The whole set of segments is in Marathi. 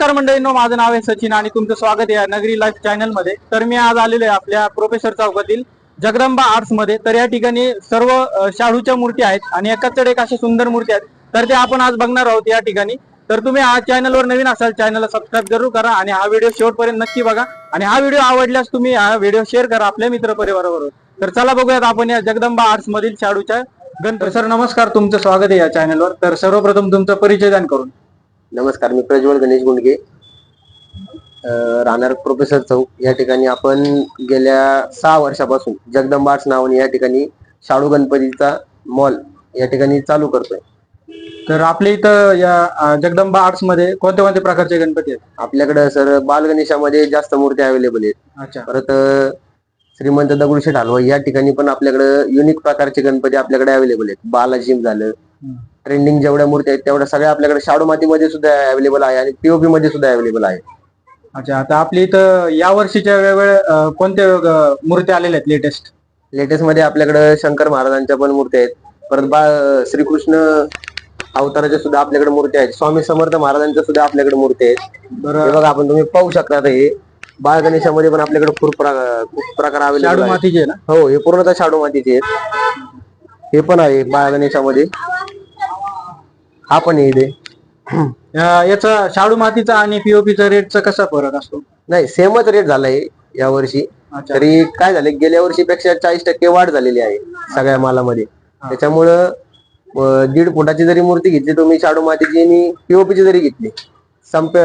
नमस्कार मंडळींनो माझं नाव आहे सचिन आणि तुमचं स्वागत आहे नगरी लाईफ चॅनलमध्ये तर मी आज आलेलो आहे आपल्या प्रोफेसर चौकातील जगदंबा आर्ट्समध्ये तर या ठिकाणी सर्व शाळूच्या शाडूच्या मूर्ती आहेत आणि एकाच एक अशा सुंदर मूर्ती आहेत. तर ते आपण आज बघणार आहोत या ठिकाणी. तर तुम्ही हा चॅनलवर नवीन असाल चॅनलला सबस्क्राईब जरूर करा आणि हा व्हिडिओ शेवटपर्यंत नक्की बघा. आणि हा व्हिडिओ आवडल्यास तुम्ही हा व्हिडिओ शेअर करा आपल्या मित्र परिवाराबरोबर तर चला बघूयात आपण या जगदंबा आर्ट्स मधील शाडूच्या गणपती. सर नमस्कार तुमचं स्वागत आहे या चॅनलवर. तर सर्वप्रथम तुमचा परिचय करून. नमस्कार मी प्रज्वल गणेश गुंडगे. राहणार प्रोफेसर चौक. या ठिकाणी आपण गेल्या सहा वर्षापासून जगदंबा आर्ट्स नावाने या ठिकाणी शाडू गणपतीचा मॉल या ठिकाणी चालू करतोय. तर आपल्या इथं या जगदंबा आर्ट्समध्ये कोणत्या कोणत्या प्रकारचे गणपती आहेत? आपल्याकडे सर बाल गणेशामध्ये जास्त मूर्त्या अवेलेबल आहेत. अच्छा. परत श्रीमंत दगडूशेठ हलवाई या ठिकाणी पण आपल्याकडे युनिक प्रकारचे गणपती आपल्याकडे अवेलेबल आहेत. बालाजी झालं ट्रेंडिंग जेवढ्या मूर्ती आहेत तेवढ्या सगळ्या आपल्याकडे शाडू मातीमध्ये सुद्धा अवेलेबल आहे आणि पीओपी मध्ये सुद्धा अवेलेबल आहे. अच्छा आता आपल्या इथं या वर्षीच्या वेगवेगळ्या कोणत्या अ, मूर्त्या आलेल्या आहेत लेटेस्ट लेटेस्टमध्ये आपल्याकडे शंकर महाराजांच्या पण मूर्त्या आहेत. परत बा श्रीकृष्ण अवताराच्या सुद्धा आपल्याकडे मूर्त्या आहेत. स्वामी समर्थ महाराजांच्या सुद्धा आपल्याकडे मूर्त्या आहेत. हे बरं बघा आपण तुम्ही पाहू शकता आता हे. बाळ गणेशामध्ये पण आपल्याकडे खूप प्रकार खूप प्रकार शाडू अवेलेबल मातीचे आहे ना? हो हे पूर्णतः शाडू मातीचे आहेत. हे पण आहे बाळ गणेशामध्ये. हा पण आहे. इथे या- याचा शाडू मातीचा आणि पीओपीचा रेटचा कसा फरक असतो? नाही सेमच रेट झालाय या वर्षी. अच्छा. तरी काय झालं गेल्या वर्षीपेक्षा चाळीस टक्के वाढ झालेली आहे सगळ्या मालामध्ये. त्याच्यामुळं दीड फुटाची जरी मूर्ती घेतली तुम्ही शाडू मातीची आणि पीओपीची जरी घेतली संप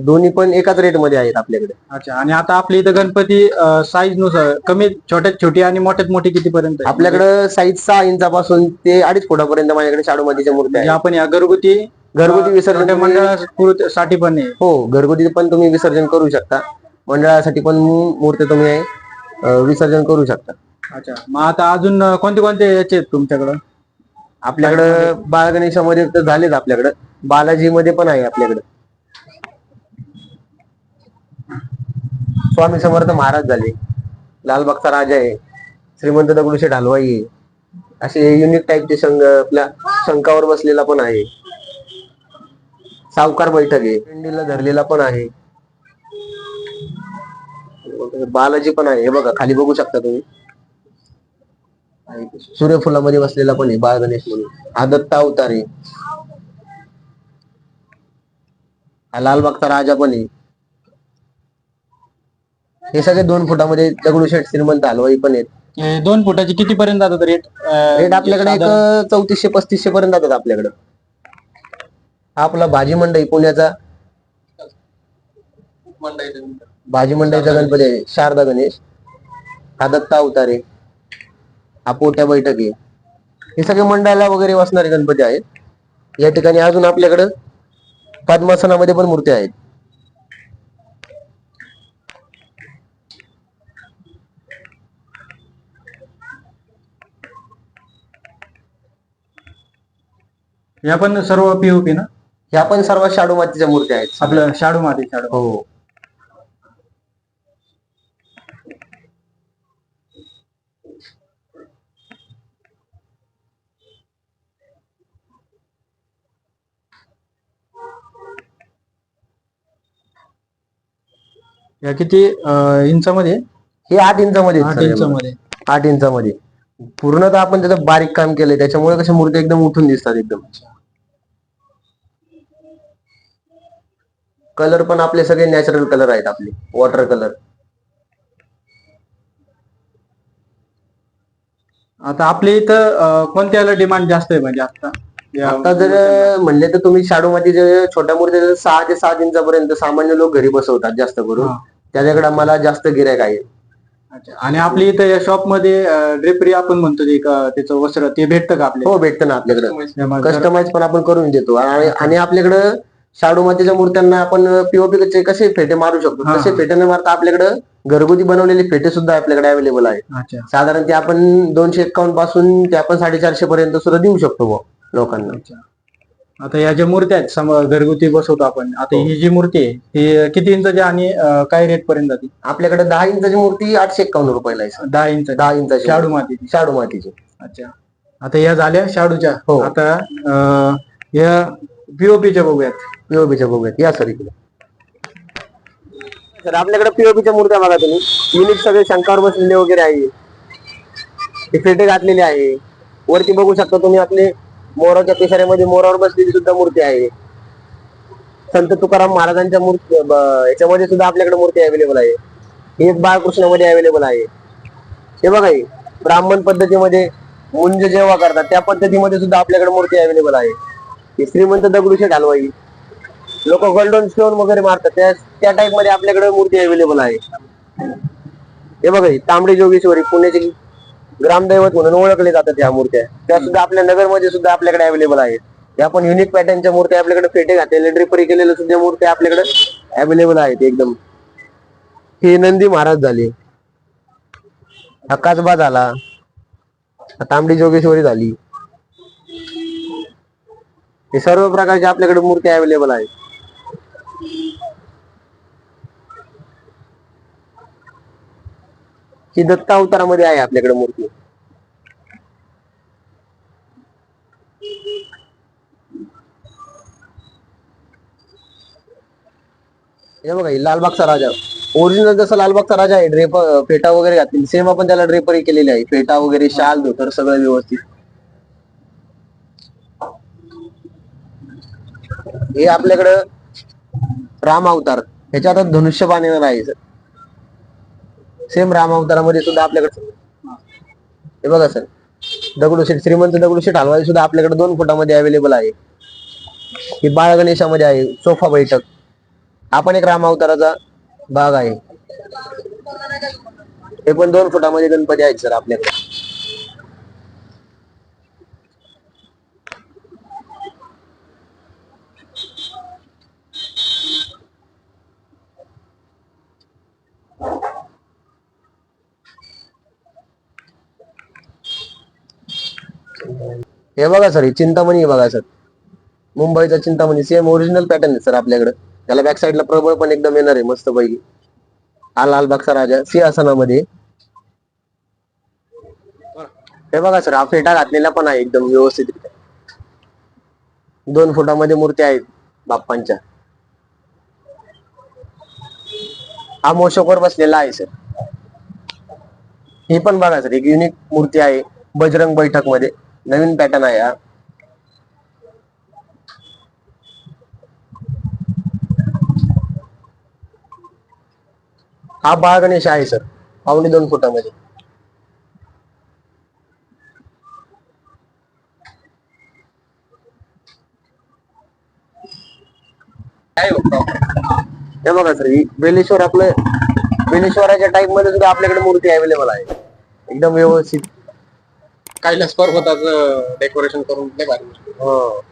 दोन्ही पण एकाच रेटमध्ये आहेत आपल्याकडे. अच्छा आणि आता आपल्या इथं गणपती साईजनुसार कमी छोट्यात छोटी आणि मोठ्यात मोठी किती पर्यंत आहे? आपल्याकडे साईज सहा इंचापासून ते अडीच फुटापर्यंत माझ्याकडे शाडू मातीच्या मूर्त्या म्हणजे आहेत. आपण या घरगुती घरगुती विसर्जन तुम्ही- मंडळासाठी पण आहे. हो घरगुती पण तुम्ही विसर्जन करू शकता. मंडळासाठी पण मूर्ती तुम्ही विसर्जन करू शकता. अच्छा मग आता अजून कोणते कोणते याचे आहेत तुमच्याकडं? आपल्याकडं बाळ गणेशामध्ये तर झालेच आपल्याकडं. बालाजी मध्ये पण आहे आपल्याकडं. स्वामी समर्थ महाराज झाले. लालबागचा राजा आहे. श्रीमंत दगडूशेठ हलवाई आहे. असे युनिक टाईपचे संघ आपल्या शंकावर बसलेला पण आहे. सावकार बैठक आहे. पिंडीला धरलेला पण आहे. बालाजी पण आहे. हे बघा खाली बघू शकता तुम्ही. सूर्यफुलामध्ये बसलेला पण आहे. बाळ गणेश म्हणून. हा दत्ता अवतार आहे. हा लालबागचा राजा पण आहे. हे सगळे दोन फुटामध्ये दगडूशेठ श्रीमंत हलवाई पण आहेत. हे दोन फुटाची किती पर्यंत जातात रेट रेट आपल्याकडे एक चौतीसशे पस्तीसशे पर्यंत जातात आपल्याकडे. हा आपला भाजी मंडई पुण्याचा भाजी मंडईचा गणपती आहे शारदा गणेश हा दत्ता अवतार हा पोट्या बैठक आहे. हे सगळे मंडळाला वगैरे बसणारे गणपती आहेत. या ठिकाणी अजून आपल्याकडे पद्मासनामध्ये पण मूर्ती आहेत. या पण सर्व पीओपी ना? ह्या पण सर्व शाडू मातीच्या मूर्ती आहेत. आपलं शाडू माती शाडू. हो. या किती अ, इंचामध्ये? हे आठ इंचामध्ये आहेत आठ सगळे इंचामध्ये. आठ इंचामध्ये. पूर्णतः आपण त्याचं बारीक काम केलंय. त्याच्यामुळे कशा मूर्ती एकदम उठून दिसतात एकदम. कलर पण आपले सगळे नॅचरल कलर आहेत आपले. वॉटर कलर आता आपल्या इथं अ, कोणत्याला डिमांड जास्त आहे म्हणजे आता या- आता जर म्हणले तर तुम्ही शाडू मातीचे छोट्या मूर्ती सहा ते सात इंचापर्यंत सामान्य लोक घरी बसवतात जास्त करून. हा. त्याच्याकडे आम्हाला जास्त गिरायक आहे. अच्छा. आणि आपल्या इथं या शॉपमध्ये ड्रेपरी आपण म्हणतो का त्याचं वस्त्र ते भेटतं का आपल्या हो भेटतं ना आपल्याकडे. कस्टमाइज पण आपण करून देतो. आणि आणि आपल्याकडं शाडू मातीच्या मूर्त्यांना आपण पीओपी कसे फेटे मारू शकतो. तसे फेटे न मारता आपल्याकडे घरगुती बनवलेले फेटे सुद्धा आपल्याकडे अवेलेबल आहेत. साधारण ते आपण दोनशे एकावन्नपासून ते आपण साडेचारशे पर्यंत सुद्धा देऊ शकतो लोकांना. आता या ज्या मूर्त्या आहेत घरगुती बसवतो आपण आता हो. ही जी मूर्ती आहे ही किती इंचाची आणि काय रेट पर्यंत जाते? आपल्याकडे दहा इंचाची मूर्ती आठशे एकावन्न रुपयाला आहे. दहा इंच दहा इंचाची शाडू मातीची. शाडू मातीची. अच्छा. आता या झाल्या शाडूच्या. हो. आता या पीओपीच्या बघूयात. पीओबीच्या बघूयात. या सर इकडे. सर आपल्याकडे पीओपीच्या मूर्त्या बघा तुम्ही. युनिट सगळे शंकावर बसलेले वगैरे आहे. ते फेटे घातलेले आहे. वरती बघू शकता तुम्ही आपले मोराच्या पिसाऱ्यामध्ये मोरावर बसलेली सुद्धा मूर्ती आहे. संत तुकाराम महाराजांच्या मूर्ती याच्यामध्ये सुद्धा आपल्याकडे मूर्ती अवेलेबल आहे. ही एक बाळकृष्णामध्ये अवेलेबल आहे. हे बघा ब्राह्मण पद्धतीमध्ये मुंज जेव्हा करतात त्या पद्धतीमध्ये सुद्धा आपल्याकडे मूर्ती अवेलेबल आहे. श्रीमंत दगडूशेठ हलवाई. लोक गोल्डन स्टोन वगैरे मारतात. त्या त्या टाइपमध्ये आपल्याकडे मूर्ती अवेलेबल आहे. हे बघा तांबडी जोगेश्वरी पुण्याची ग्रामदैवत म्हणून ओळखले जातात ह्या मूर्त्या. त्या सुद्धा आपल्या नगरमध्ये सुद्धा आपल्याकडे अवेलेबल आहेत. या पण युनिक पॅटर्नच्या मूर्त्या आपल्याकडे फेटे घातलेले ड्रिपरी केलेल्या सुद्धा मूर्त्या आपल्याकडे अवेलेबल आहेत एकदम. हे नंदी महाराज झाले. हा काचबा झाला. तांबडी जोगेश्वरी झाली. हे सर्व प्रकारच्या आपल्याकडे मूर्ती अवेलेबल आहेत. ही दत्ता अवतारामध्ये आहे आपल्याकडे मूर्ती. हे बघा ही लालबागचा राजा. ओरिजिनल जसं लालबागचा राजा आहे ड्रेप फेटा वगैरे घातली सेम आपण त्याला ड्रेपरी केलेली आहे. फेटा वगैरे शाल धोतर सगळं व्यवस्थित. हे आपल्याकडं राम अवतार. ह्याच्या आता धनुष्य बांधलेला आहे. सर सेम राम अवतारामध्ये सुद्धा आपल्याकडे हे बघा सर. दगडूशेठ श्रीमंत दगडूशेठ हलवाई सुद्धा आपल्याकडे दोन फुटामध्ये अवेलेबल आहे. ही बाळ गणेशामध्ये आहे. सोफा बैठक. आपण एक राम अवताराचा भाग आहे. हे पण दोन फुटामध्ये गणपती आहेत सर आपल्याकडे. हे बघा सर हे चिंतामणी बघा सर. मुंबईचा चिंतामणी सेम ओरिजिनल पॅटर्न आहे सर आपल्याकडे. त्याला बॅक साईडला प्रबळ पण एकदम येणार आहे मस्त पैकी हा लालबागचा राजा सिंहासनामध्ये. हे बघा सर हा फेटा घातलेला पण आहे एकदम व्यवस्थित दोन फुटामध्ये मूर्ती आहेत बाप्पांच्या. हा मोशकवर बसलेला आहे सर. ही पण बघा सर एक युनिक मूर्ती आहे बजरंग बैठकमध्ये नवीन पॅटर्न आहे हा. हा बाळ गणेश आहे सर. पावणे दोन फुटामध्ये. हो हे बघा सर ही बेलेश्वर आपलं बेलेश्वराच्या टाईपमध्ये सुद्धा आपल्याकडे मूर्ती अवेलेबल आहे. एकदम व्यवस्थित. कैलास पर्वताचं डेकोरेशन करून लय भारी दिसतं. हो.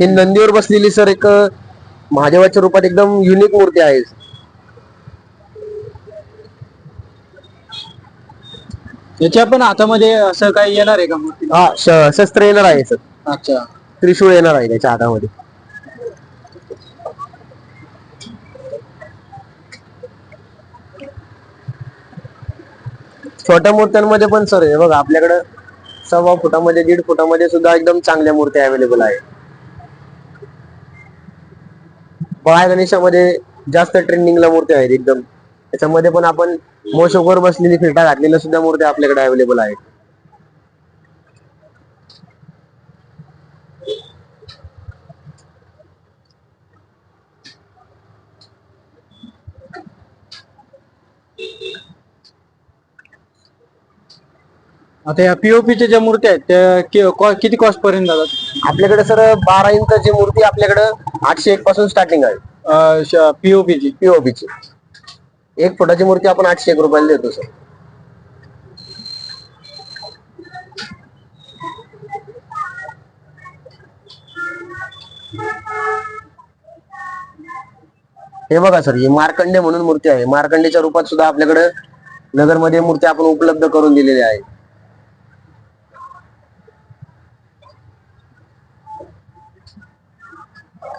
ही नंदीवर बसलेली सर एक महादेवाच्या रूपात एकदम युनिक मूर्ती आहे. याच्या पण हातामध्ये असं काही येणार आहे का मूर्ती? हा श- शस्त्र येणार आहे सर. अच्छा. त्रिशूळ येणार आहे त्याच्या हातामध्ये. छोट्या मूर्त्यांमध्ये पण सर हे बघा आपल्याकडे सव्वा फुटामध्ये दीड फुटामध्ये सुद्धा एकदम चांगल्या मूर्त्या अवेलेबल आहे बाळ गणेशामध्ये जास्त ट्रेंडिंगला मूर्त्या आहेत एकदम. त्याच्यामध्ये पण आपण मोशोकवर बसलेली फिरटा घातलेल्या सुद्धा मूर्त्या आपल्याकडे अवेलेबल आहेत. आता या पीओपीच्या ज्या मूर्ती आहेत त्या कि- को- किती कॉस्ट पर्यंत जातात? आपल्याकडे सर बारा इंचाची मूर्ती आपल्याकडे आठशे एक पासून स्टार्टिंग आहे. पीओपीची पीओपी ची. एक फुटाची मूर्ती आपण आठशे एक रुपयाला देतो सर. हे बघा सर ही मार्कंडे म्हणून मूर्ती आहे. मार्कंडेच्या रूपात सुद्धा आपल्याकडे नगरमध्ये मूर्ती आपण उपलब्ध करून दिलेली आहे.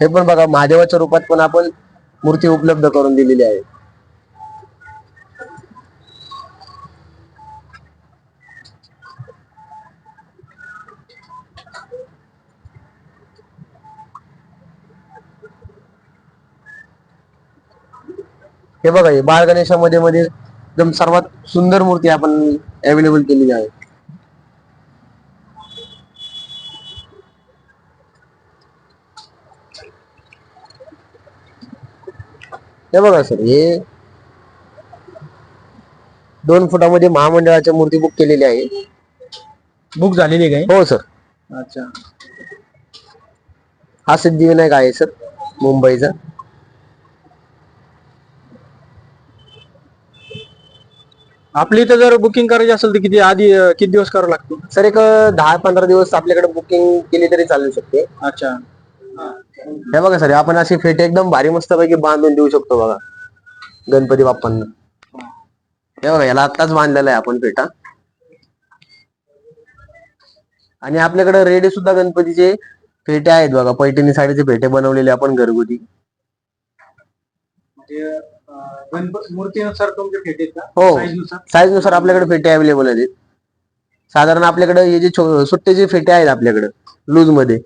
हे पण बघा महादेवाच्या रूपात पण आपण मूर्ती उपलब्ध करून दिलेली आहे. हे बघा हे बाळ गणेशामध्ये मध्ये एकदम सर्वात सुंदर मूर्ती आपण अवेलेबल केलेली आहे. हे बघा सर हे दोन फुटामध्ये महामंडळाच्या मूर्ती बुक केलेली आहे. बुक झालेली आहे हो सर. काय अच्छा. हा सिद्धिविनायक आहे सर मुंबईचा. आपली इथं जर बुकिंग करायची असेल तर किती आधी अं, किती दिवस करावं लागतो सर एक दहा पंधरा दिवस आपल्याकडे बुकिंग केली तरी चालू शकते. अच्छा. हे बघा सर आपण अशी फेटे एकदम भारी मस्त पैकी बांधून देऊ शकतो बघा. गणपती बाप्पांना. हे बघा याला आत्ताच बांधलेला आहे आपण फेटा आणि आपल्याकडे रेडी सुद्धा गणपतीचे फेटे आहेत बघा. पैठणी साडीचे फेटे बनवलेले आपण घरगुती. म्हणजे मूर्तीनुसार तुमचे फेटे हो. साईजनुसार आपल्याकडे फेटे अवेलेबल आहेत. साधारण आपल्याकडे हे जे सुट्टे जे फेटे आहेत आपल्याकडे लूजमध्ये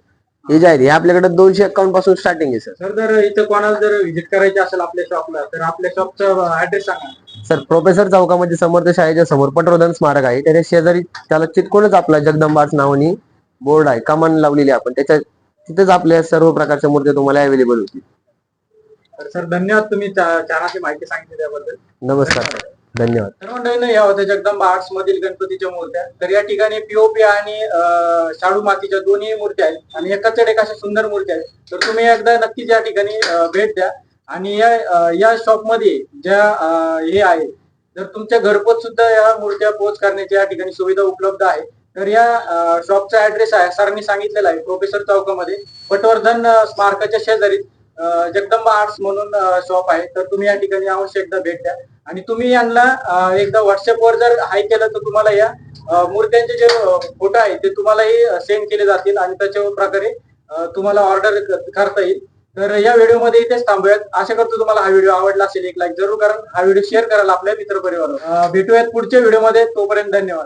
हे जे आहेत हे आपल्याकडे दोनशे अकाउंटपासून स्टार्टिंग आहे सर सर जर इथं कोणाला जर व्हिजिट करायची असेल आपल्या शॉपला तर आपल्या शॉपचा ऍड्रेस सांगा. सर प्रोफेसर चौकामध्ये समर्थ शाळेच्या समोर पटवर्धन स्मारक आहे. त्याच्या शेजारी त्याला चिटकूनच आपला जगदंबाच नावानी बोर्ड आहे. कमान लावलेली आहे आपण. त्याच्या तिथेच आपल्या सर्व प्रकारच्या मूर्त्या तुम्हाला अवेलेबल होतील. तर सर धन्यवाद तुम्ही चा- माहिती सांगितली त्याबद्दल. नमस्कार. धन्यवाद. तर मंडळीनं या होत्या जगदंबा आर्ट्स मधील गणपतीच्या मूर्त्या. तर या ठिकाणी पीओपी आणि शाडू मातीच्या दोन्ही मूर्त्या आहेत. आणि एकाच एक अशा सुंदर मूर्त्या आहेत तर तुम्ही एकदा नक्कीच या ठिकाणी भेट द्या. आणि या या शॉपमध्ये ज्या हे आहे जर तुमच्या घरपोच सुद्धा या मूर्त्या पोच करण्याची या ठिकाणी सुविधा उपलब्ध आहे तर या शॉपचा ऍड्रेस आहे सरांनी सांगितलेला आहे प्रोफेसर चौकामध्ये पटवर्धन स्मारकाच्या शेजारी जगदंबा आर्ट्स म्हणून शॉप आहे. तर तुम्ही या ठिकाणी अवश्य एकदा भेट द्या. आणि तुम्ही यांना एकदा व्हॉट्सअपवर जर हाय केलं तर तुम्हाला या मूर्त्यांचे जे फोटो आहेत ते तुम्हालाही सेंड केले जातील आणि त्याच्या प्रकारे तुम्हाला ऑर्डर करता येईल. तर या व्हिडिओमध्ये इथेच थांबूयात. आशा करतो तुम्हाला हा व्हिडिओ आवडला असेल एक लाईक जरूर करा. हा व्हिडिओ शेअर कराल आपल्या मित्रपरिवारावर. भेटूयात पुढच्या व्हिडिओमध्ये. तोपर्यंत धन्यवाद.